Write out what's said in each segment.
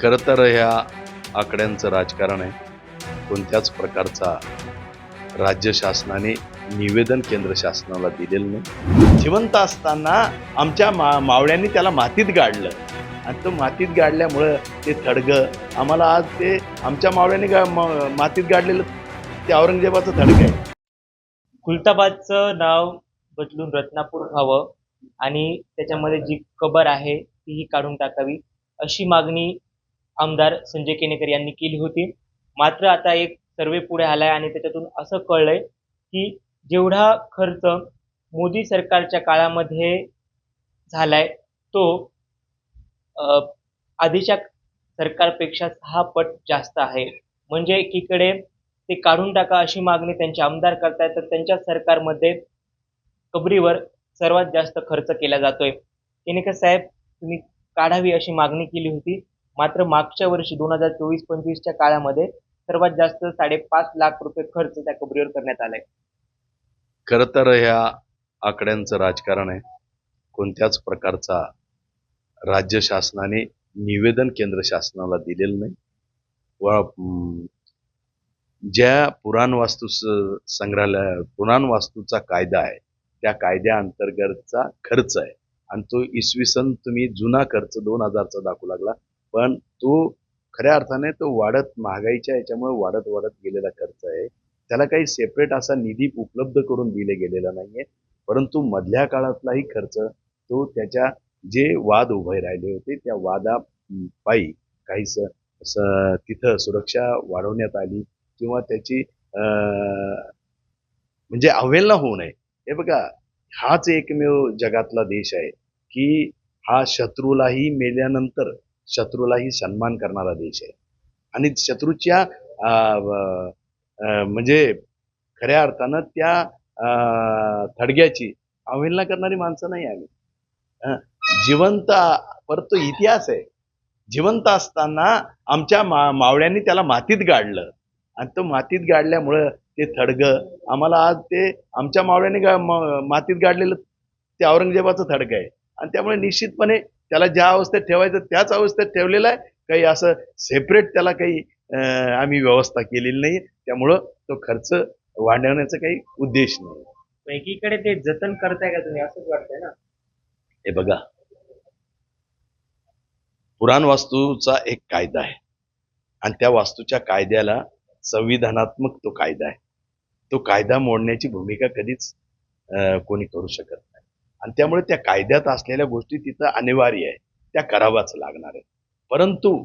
खरं तर ह्या आकड्यांचं राजकारण आहे. कोणत्याच प्रकारचा राज्य शासनाने निवेदन केंद्र शासनाला दिलेलं नाही. जिवंत असताना आमच्या मा मावळ्यांनी त्याला मातीत गाडलं. आणि तो मातीत गाडल्यामुळं ते थडगं आम्हाला आज ते आमच्या मावळ्यांनी गा मा, मातीत गाडलेलं ते औरंगजेबाचं थडगं आहे. खुलताबादचं नाव बदलून रत्नापूर व्हावं आणि त्याच्यामध्ये जी कबर आहे तीही काढून टाकावी अशी मागणी आमदार संजय केनेकर यांनी केली होती. मात्र आता एक सर्वे पुढे आलाय आणि त्याच्यातून असं कळलंय की जेवढा खर्च मोदी सरकारच्या काळामध्ये झालाय तो आधीच्या सरकारपेक्षा सहा पट जास्त आहे. म्हणजे एकीकडे ते काढून टाका अशी मागणी त्यांचे आमदार करतायत तर त्यांच्या सरकारमध्ये कबरीवर सर्वात जास्त खर्च केला जातोय. केनेकर साहेब तुम्ही काढावी अशी मागणी केली होती. मात्र मागच्या वर्षी दोन हजार चोवीस पंचवीसच्या काळामध्ये सर्वात जास्त साडेपाच लाख रुपये खर्च त्या कबरीवर करण्यात आलाय. खर तर ह्या आकड्यांचं राजकारण आहे. कोणत्याच प्रकारचा राज्य शासनाने निवेदन केंद्र शासनाला दिलेलं नाही. व ज्या पुराणवास्तू स- संग्रहालय पुराणवास्तूचा कायदा आहे त्या कायद्याअंतर्गतचा खर्च आहे. आणि तो इसवी सन तुम्ही जुना खर्च दोन हजारचा दाखवू लागला. पण तो खऱ्या अर्थाने तो वाढत महागाईच्या याच्यामुळे वाढत वाढत गेलेला खर्च आहे. त्याला काही सेपरेट असा निधी उपलब्ध करून दिले गेलेला नाहीये. परंतु मधल्या काळातलाही खर्च तो त्याच्या जे वाद उभे राहिले होते त्या वादा पायी काही स तिथं सुरक्षा वाढवण्यात आली किंवा त्याची म्हणजे अवहेलना होऊ नये. हे बघा हाच एकमेव जगातला देश आहे की हा शत्रूलाही मेल्यानंतर शत्रूलाही सन्मान करणारा देश आहे. आणि शत्रूच्या अं, म्हणजे खऱ्या अर्थानं त्या अं, थडग्याची अवहेलना करणारी माणसं नाही आम्ही. जिवंत जिवंत तो इतिहास आहे. जिवंत असताना आमच्या मा मावळ्यांनी त्याला मातीत गाडलं. आणि तो मातीत गाडल्यामुळं ते थडगं आम्हाला आज ते आमच्या मावळ्यांनी गा मातीत गाडलेलं ते औरंगजेबाचं थडगं आहे. आणि त्यामुळे निश्चितपणे त्याला ज्या अवस्थेत ठेवायचं त्याच अवस्थेत ठेवलेलं आहे. काही असं सेपरेट त्याला काही अं, आम्ही व्यवस्था केलेली नाही त्यामुळं तो खर्च वाढवण्याचा काही उद्देश नाही. एकीकडे ते जतन करताय का तुम्ही? असंच वाटतंय ना? हे बघा. पुराण वास्तूचा एक कायदा आहे. आणि त्या वास्तूच्या कायद्याला संविधानात्मक तो कायदा आहे. तो कायदा मोडण्याची भूमिका कधीच अं, कोणी करू शकत नाही. आणि त्यामुळे त्या कायद्यात असलेल्या गोष्टी तिथं अनिवार्य आहे. त्या कराव्याच लागणार आहे परंतु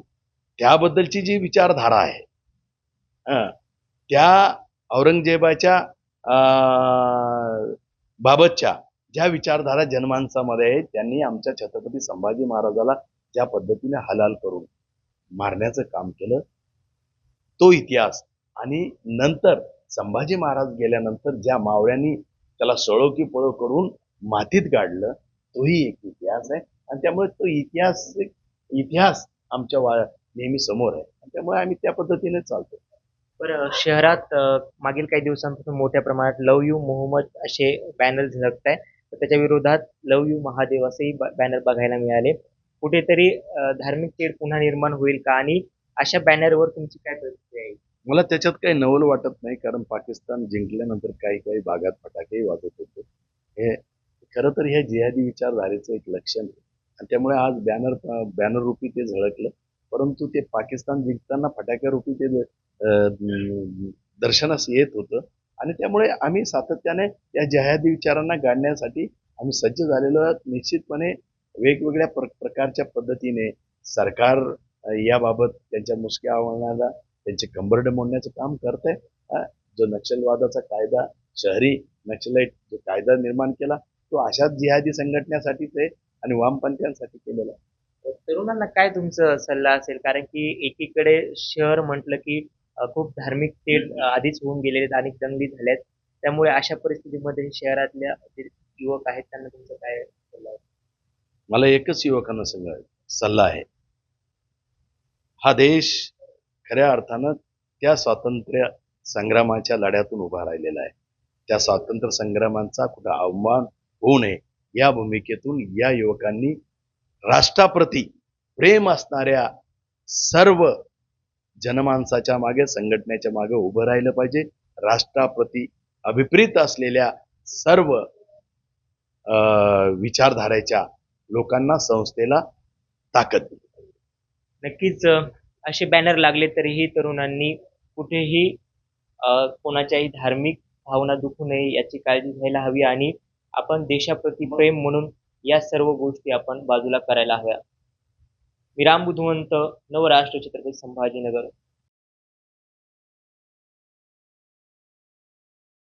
त्याबद्दलची जी विचारधारा आहे त्या औरंगजेबाच्या अं, बाबतच्या ज्या विचारधारा जनमानसामध्ये आहेत त्यांनी आमच्या छत्रपती संभाजी महाराजाला ज्या पद्धतीने हलाल करून मारण्याचं काम केलं तो इतिहास. आणि नंतर संभाजी महाराज गेल्यानंतर ज्या मावळ्यांनी त्याला सळो की पळो करून मातीत गाडलं तोही एक इतिहास आहे. आणि त्यामुळे तो इतिहास इतिहास आमच्या वा नेहमी समोर आहे. आणि त्यामुळे आम्ही त्या पद्धतीने चालतो. बरं शहरात मागील काही दिवसांपासून मोठ्या प्रमाणात लव यू मोहम्मद असे बॅनर झळकत आहे तर त्याच्या विरोधात लव यू महादेव असेही बॅनर बघायला मिळाले. कुठेतरी धार्मिक तेढ पुन्हा निर्माण होईल का? आणि अशा बॅनरवर तुमची काय प्रतिक्रिया आहे? मला त्याच्यात काही नवल वाटत नाही कारण पाकिस्तान जिंकल्यानंतर काही काही भागात फटाकेही वाजत होते. हे खरं तर ह्या जिहादी विचारधारेचं एक लक्षण आहे. आणि त्यामुळे आज बॅनर बॅनर रूपी ते झळकलं. परंतु ते पाकिस्तान जिंकताना फटाक्या रूपी ते दर्शनास येत होतं. आणि त्यामुळे आम्ही सातत्याने या जिहादी विचारांना गाडण्यासाठी आम्ही सज्ज झालेलो निश्चितपणे वेगवेगळ्या प्र प्रकारच्या पद्धतीने सरकार याबाबत त्यांच्या मुसक्या आव्हानाला त्यांचे कंबरडे मोडण्याचं काम करत आहे जो नक्षलवादाचा कायदा शहरी नक्षलाईट जो कायदा निर्माण केला तो अशाच जिहादी संघटनेसाठीच आहे आणि वामपंथीयांसाठी केलेला आहे. तर तरुणांना काय तुमचं सल्ला असेल? कारण की एकीकडे शहर म्हटलं की खूप धार्मिक अ, आधीच होऊन गेलेले आहेत, अनेक दंगली झाल्यात. त्यामुळे अशा परिस्थितीमध्ये शहरातल्या जे युवक आहेत त्यांना तुमचं काय सल्ला आहे? मला एकच युवकांना सांगा सल्ला आहे. हा देश खऱ्या अर्थानं त्या स्वातंत्र्य संग्रामाच्या लढ्यातून उभा राहिलेला आहे. त्या स्वातंत्र्य संग्रामांचा कुठं अवमान होऊ नये. या भूमिकेतून या युवकांनी राष्ट्राप्रती प्रेम असणाऱ्या सर्व जनमानसाच्या मागे संघटनेच्या मागे उभं राहिलं पाहिजे. राष्ट्राप्रती अभिप्रीत असलेल्या सर्व अं, विचारधारेच्या लोकांना संस्थेला ताकद नक्कीच असे बॅनर लागले तरीही तरुणांनी कुठेही कोणाच्याही धार्मिक भावना दुखू नये याची काळजी घ्यायला हवी आणि आपण देशाप्रती प्रेम म्हणून या सर्व गोष्टी आपण बाजूला करायला हव्या. मी राम बुधवंत नवराष्ट्र छत्रपती संभाजीनगर.